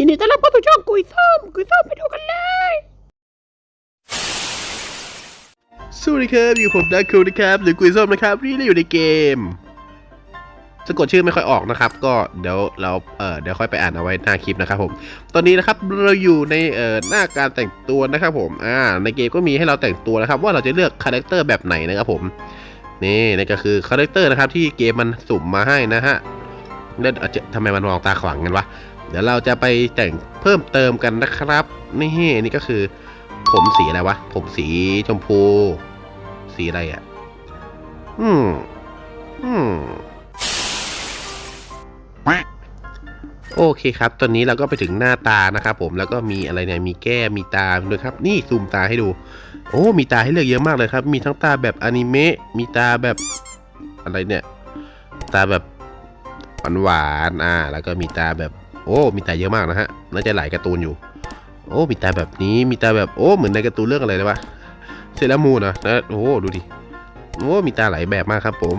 ยินดีต้อนรับเข้าสู่ช่องกุยส้มกุยส้มไปดูกันเลย สวัสดีครับอยู่ผมดักคูนะครับหรือกุยส้มนะครับนี่เราอยู่ในเกม สะกดชื่อไม่ค่อยออกนะครับ ก็เดี๋ยวเราเออเดี๋ยวค่อยไปอ่านเอาไว้หน้าคลิปนะครับผมตอนนี้นะครับเราอยู่ในเออหน้าการแต่งตัวนะครับผมอ่าในเกมก็มีให้เราแต่งตัวนะครับ ว่าเราจะเลือกคาแรคเตอร์แบบไหนนะครับผมนี่นี่ก็คือคาแรคเตอร์นะครับที่เกมมันสุ่มมาให้นะฮะแล้วอาจจะทำไมมันมองตาขวางกันวะเดี๋ยวเราจะไปแต่งเพิ่มเติมกันนะครับ นี่นี่ก็คือ ผมสีอะไรวะ ผมสีชมพู สีอะไรอะ่ะ อืม อืม โอเคครับ ตอนนี้เราก็ไปถึงหน้าตานะครับผม แล้วก็มีอะไรเนี่ย มีแก้มีตาด้วยครับ นี่ซูมตาให้ดู โอ้ มีตาให้เลือกเยอะมากเลยครับ มีทั้งตาแบบอนิเมะ มีตาแบบอะไรเนี่ย ตาแบบหวานๆอ่า แล้วก็มีตาแบบ โอ้ มีตาเยอะมากนะฮะ น่าจะหลายการ์ตูนอยู่ โอ้ มีตาแบบนี้ มีตาแบบ โอ้ เหมือนในการ์ตูนเรื่องอะไรเลยวะเซรามูนนะนะโอ้ ดูดิ โอ้ มีตาหลายแบบมากครับผม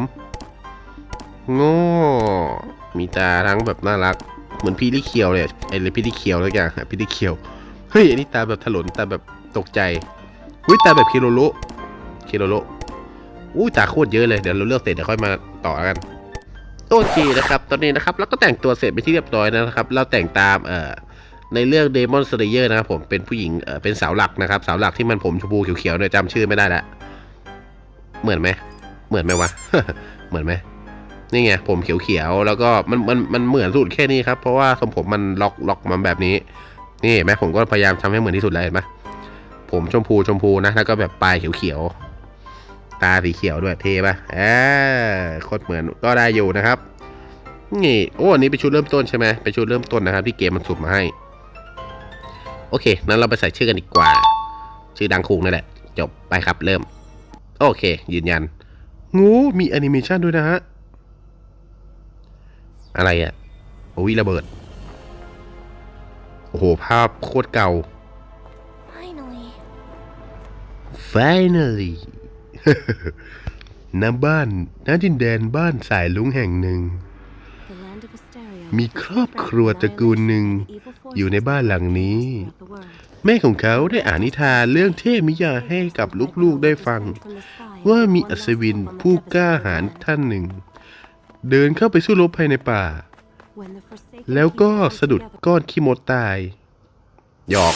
โง่มีตาทั้งแบบน่ารัก เหมือนพี่ลิเคียวเลยไอ้เลยพี่ลิเคียวแล้วอย่างฮะพี่ลิเคียวเฮ้ยอันนี้ตาแบบถลนตาแบบตกใจอุ้ยตาแบบคิโรโรคิโรโรอุ้ยตาโคตรเยอะเลยเดี๋ยวเราเลือกเสร็จเดี๋ยวค่อยมาต่อกันโอเคนะครับตอนนี้นะครับเราก็แต่งตัวเสร็จไปที่เรียบร้อยนะครับ เราแต่งตามเอ่อในเรื่อง Demon Slayer นะครับผมเป็นผู้หญิงเอ่อเป็นสาวหลักนะครับสาวหลักที่มันผมชมพูเขียวๆเนี่ยจำชื่อไม่ได้ละเหมือนไหมเหมือนไหมวะเหมือนไหม นี่ไงผมเขียวๆแล้วก็มันมันมันเหมือนสุดแค่นี้ครับ เพราะว่าทรงผมมันล็อกล็อกมาแบบนี้ นี่เห็นไหมผมก็พยายามทำให้เหมือนที่สุดเลยเห็นไหมผมชมพูชมพูนะแล้วก็แบบปลายเขียวๆตาสีเขียวด้วยเท่ปะอ่าโคตรเหมือนก็ได้อยู่นะครับนี่โอ้อันนี้เป็นชุดเริ่มต้นใช่ไหมเป็นชุดเริ่มต้นนะครับ ที่เกมมันสุ่มมาให้ โอเคนั้นเราไปใส่ชื่อกันดีกว่า ชื่อดังคุงนั่นแหละ จบไปครับเริ่ม โอเค ยืนยัน งูมีแอนิเมชันด้วยนะฮะ อะไรอะ่ะโอ้ยระเบิด โอ้โห ภาพโคตรเก่า Finally. finally ณบ้านณดินแดนบ้านสายลุงแห่งหนึ่ง The land of Asteria มีครอบครัวตระกูลหนึ่ง อยู่ในบ้านหลังนี้ แม่ของเขาได้อ่านนิทานเรื่องเทพมิยาให้กับลูกๆได้ฟัง ว่ามีอัศวินผู้กล้าหาญท่านหนึ่ง เดินเข้าไปสู้รบภายในป่า แล้วก็สะดุดก้อนขี้มดตาย หยอก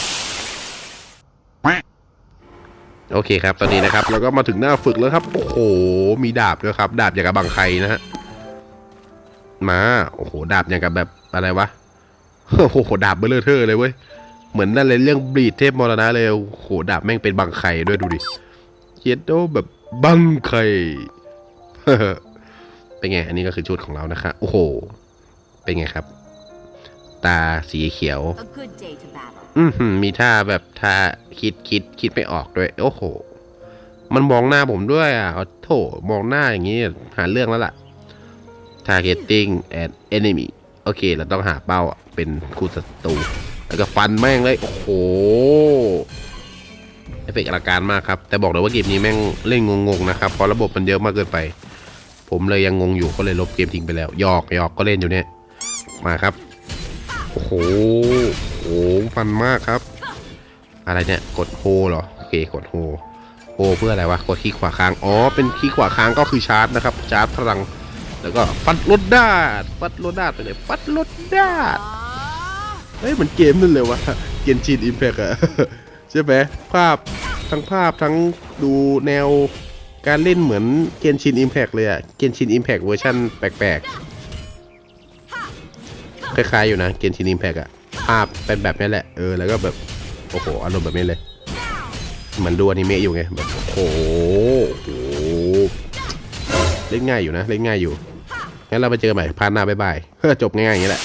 โอเคครับ ตอนนี้นะครับ เราก็มาถึงหน้าฝึกแล้วครับ โอ้โห มีดาบด้วยครับ ดาบอย่างกับบังไคนะฮะ มา โอ้โห ดาบอย่างกับแบบอะไรวะ โอ้โห ดาบเบลเลอร์เทอร์เลยเว้ย เหมือนนั่นเลยเรื่องบลีดเทพมรณะเลย โอ้โห ดาบแม่งเป็นบังไคด้วยดูดิเคียดโดแบบบังไค เป็นไง อันนี้ก็คือชุดของเรานะคะ โอ้โห เป็นไงครับ ตาสีเขียว A good day to battle. อือหือมีท่าแบบท่าคิดคิดคิดไม่ออกด้วย โอ้โห มันมองหน้าผมด้วยอะเอาโถมองหน้าอย่างนี้ หาเรื่องแล้วล่ะ targeting and enemy โอเค เราต้องหาเป้าอะเป็นคู่ศัตรูแล้วก็ฟันแม่งเลย โอ้โหเอฟเฟกต์อลังการมากครับ แต่บอกเลยว่าเกมนี้แม่งเล่นงงๆนะครับ เพราะระบบมันเยอะมากเกินไป ผมเลยยังงงอยู่ก็เลยลบเกมทิ้งไปแล้วหยอกหยอกก็เล่นอยู่เนี่ยมาครับโอ้โหโอ้โหฟันมากครับ อะไรเนี่ยกดโฮเหรอโอเคกดโฮโฮเพื่ออะไรวะกดคลิกขวาค้างอ๋อเป็นคลิกขวาค้างก็คือชาร์จนะครับชาร์จพลังแล้วก็ฟัดรถดาดฟัดรถดาดไปเลยฟัดรถดาดเฮ้ยเหมือนเกมนั่นเลยวะเกนชินอิมแพกอะใช่ไหมภาพทั้งภาพทั้งดูแนว การเล่นเหมือนเกนชินอิมแพกเลยอะเกนชินอิมแพกเวอร์ชันแปลกๆ คล้ายๆอยู่นะเกนชินอิมแพกอะภาพเป็นแบบนี้แหละ เออ แล้วก็แบบ โอ้โห อารมณ์แบบนี้เลย เหมือนดูอนิเมะอยู่ไง แบบ โอ้โหโอ้โหเล่นง่ายอยู่นะ เล่นง่ายอยู่ งั้นเราไปเจอกันใหม่พาร์ทหน้าบ๊ายบายจบง่ายๆอย่างนี้แหละ